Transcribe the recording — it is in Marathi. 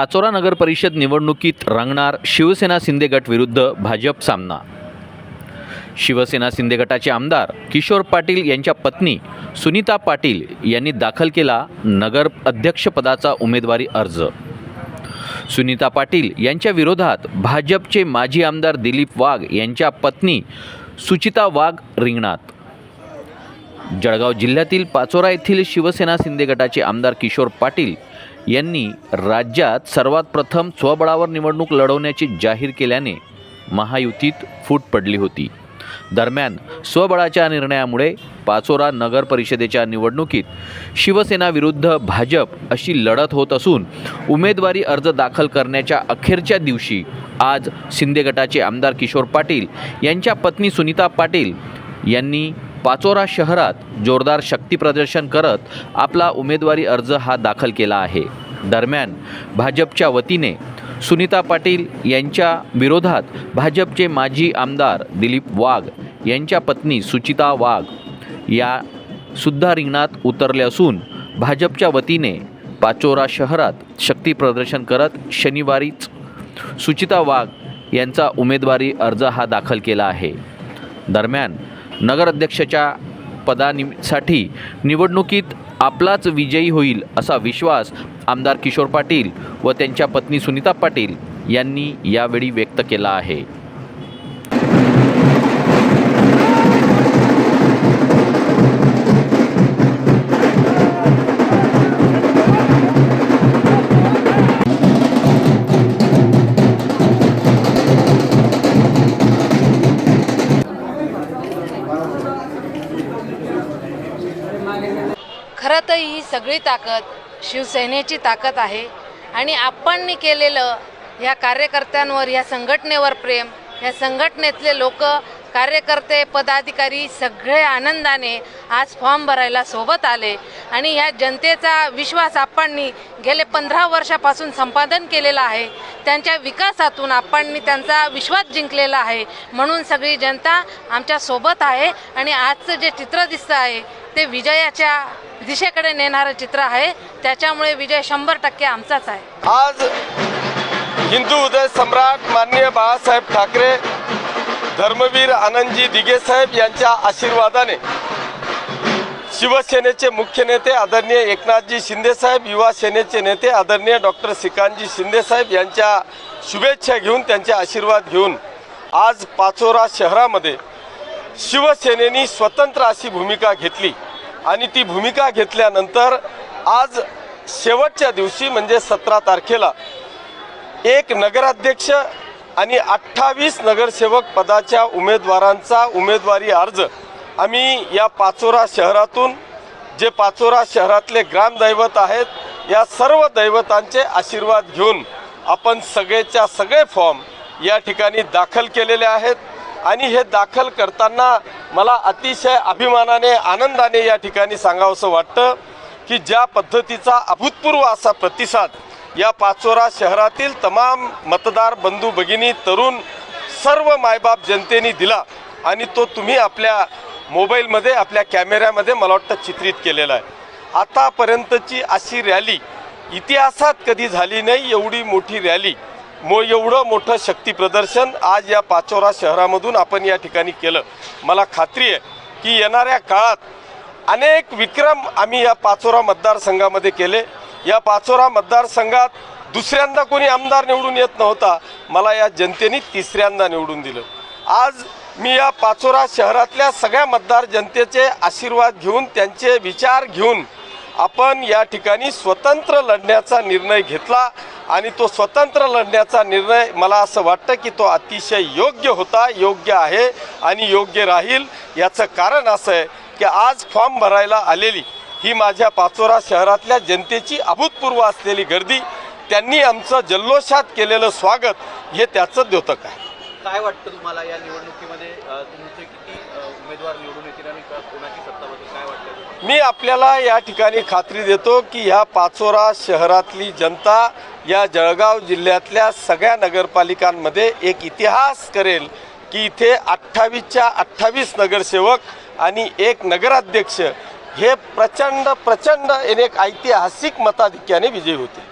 पाचोरा नगर परिषद निवडणुकीत रंगणार शिवसेना शिंदे गट विरुद्ध भाजप सामना. शिवसेना शिंदे गटाचे आमदार किशोर पाटील यांच्या पत्नी सुनीता पाटील यांनी दाखल केला नगर अध्यक्षपदाचा उमेदवारी अर्ज. सुनीता पाटील यांच्या विरोधात भाजपचे माजी आमदार दिलीप वाघ यांच्या पत्नी सुचिता वाघ रिंगणात. जळगाव जिल्ह्यातील पाचोरा येथील शिवसेना शिंदे गटाचे आमदार किशोर पाटील यांनी राज्यात सर्वात प्रथम स्वबळावर निवडणूक लढवण्याची जाहीर केल्याने महायुतीत फूट पडली होती. दरम्यान स्वबळाच्या निर्णयामुळे पाचोरा नगर परिषदेच्या निवडणुकीत शिवसेना विरुद्ध भाजप अशी लढत होत असून उमेदवारी अर्ज दाखल करण्याच्या अखेरच्या दिवशी आज शिंदे गटाचे आमदार किशोर पाटील यांच्या पत्नी सुनीता पाटील यांनी पाचोरा शहरात जोरदार शक्तीप्रदर्शन करत आपला उमेदवारी अर्ज हा दाखल केला आहे. दरम्यान भाजपच्या वतीने सुनीता पाटील यांच्या विरोधात भाजपचे माजी आमदार दिलीप वाघ यांच्या पत्नी सुचिता वाघ या सुद्धा रिंगणात उतरले असून भाजपच्या वतीने पाचोरा शहरात शक्ती प्रदर्शन करत शनिवारीच सुचिता वाघ यांचा उमेदवारी अर्ज हा दाखल केला आहे. दरम्यान नगराध्यक्षाच्या पदासाठी निवडणुकीत आपलाच विजयी होईल असा विश्वास आमदार किशोर पाटील व त्यांच्या पत्नी सुनीता पाटील यांनी यावेळी व्यक्त केला आहे. खरं तर ही सगळी ताकद शिवसेनेची ताकद आहे. आणि आपण केलेलं ह्या कार्यकर्त्यांवर ह्या संघटनेवर प्रेम ह्या संघटनेतले लोक कार्यकर्ते पदाधिकारी सगळे आनंदाने आज फॉर्म भरायला सोबत आले आणि ह्या जनतेचा विश्वास आपणनी गेले पंधरा वर्षापासून संपादन केलेला आहे. त्यांच्या विकासातून आपणनी त्यांचा विश्वास जिंकलेला आहे. म्हणून सगळी जनता आमच्यासोबत आहे आणि आजचं जे चित्र दिसतं आहे ते विजयाच्या दिशेकडे नेणारं चित्र आहे. त्याच्यामुळे विजय शंभर टक्के आमचाच आहे. आज हिंदू उदय सम्राट माननीय बाळासाहेब ठाकरे धर्मवीर आनंदजी दिघे साहेब यांच्या आशीर्वादाने शिवसेनेचे मुख्य नेते आदरणीय एकनाथजी शिंदेसाहेब युवा सेनेचे नेते आदरणीय डॉक्टर श्रीकांतजी शिंदेसाहेब यांच्या शुभेच्छा घेऊन त्यांचे आशीर्वाद घेऊन आज पाचोरा शहरामध्ये शिवसेनेनी स्वतंत्र अशी भूमिका घेतली आणि ती भूमिका घेतल्यानंतर आज शेवटच्या दिवशी म्हणजे सतरा तारखेला एक नगराध्यक्ष आणि अठ्ठावीस नगरसेवक पदाच्या उमेदवारांचा उमेदवारी अर्ज. आम्ही या पाचोरा शहरातून जे पाचोरा शहरातले ग्रामदैवत आहेत या सर्व दैवतांचे आशीर्वाद घेऊन आपण सगळेच्या सगळे फॉर्म या ठिकाणी दाखल केलेले आहेत. आणि हे दाखल करताना मला अतिशय अभिमानाने आनंदाने या ठिकाणी सांगावंसं वाटतं की ज्या पद्धतीचा अभूतपूर्व असा प्रतिसाद या पाचोरा शहरातील तमाम मतदार बंधू भगिनी तरुण सर्व मायबाप जनतेने दिला आणि तो तुम्ही आपल्या मोबाईलमध्ये आपल्या कॅमेऱ्यामध्ये मला वाटतं चित्रित केलेला आहे. आतापर्यंतची अशी रॅली इतिहासात कधी झाली नाही एवढी मोठी रॅली मो एवढं मोठं शक्ती प्रदर्शन आज या पाचोरा शहरामधून आपण या ठिकाणी केलं. मला खात्री आहे की येणाऱ्या काळात अनेक विक्रम आम्ही या पाचोरा मतदारसंघामध्ये केले. या पाचोरा मतदारसंघात दुसऱ्यांदा कोणी आमदार निवडून येत नव्हता. मला या जनतेने तिसऱ्यांदा निवडून दिलं. आज मी या पाचोरा शहरातल्या सगळ्या मतदार जनतेचे आशीर्वाद घेऊन त्यांचे विचार घेऊन आपण या ठिकाणी स्वतंत्र लढण्याचा निर्णय घेतला आणि तो स्वतंत्र लढण्याचा निर्णय मला असं वाटतं की तो अतिशय योग्य होता योग्य आहे आणि योग्य राहील. याचं कारण असं आहे की आज फॉर्म भरायला आलेली ही माझ्या पाचोरा शहरातल्या जनतेची अभूतपूर्व असलेली गर्दी त्यांनी आमचं जल्लोषात केलेलं स्वागत हे त्याचं द्योतक आहे. काय वाटतं तुम्हाला या निवडणुकीमध्ये? तुमचे किती उमेदवार निवडून येतील आणि कोणाची सत्ता बसेल? काय वाटतं? मी आपल्याला या ठिकाणी खात्री देतो की ह्या पाचोरा शहरातली जनता या जळगाव जिल्ह्यातल्या सगळ्या नगरपालिकांमध्ये एक इतिहास करेल की इथे अठ्ठावीसच्या अठ्ठावीस नगरसेवक आणि एक नगराध्यक्ष हे प्रचंड प्रचंड एक ऐतिहासिक मताधिक्याने विजयी होते.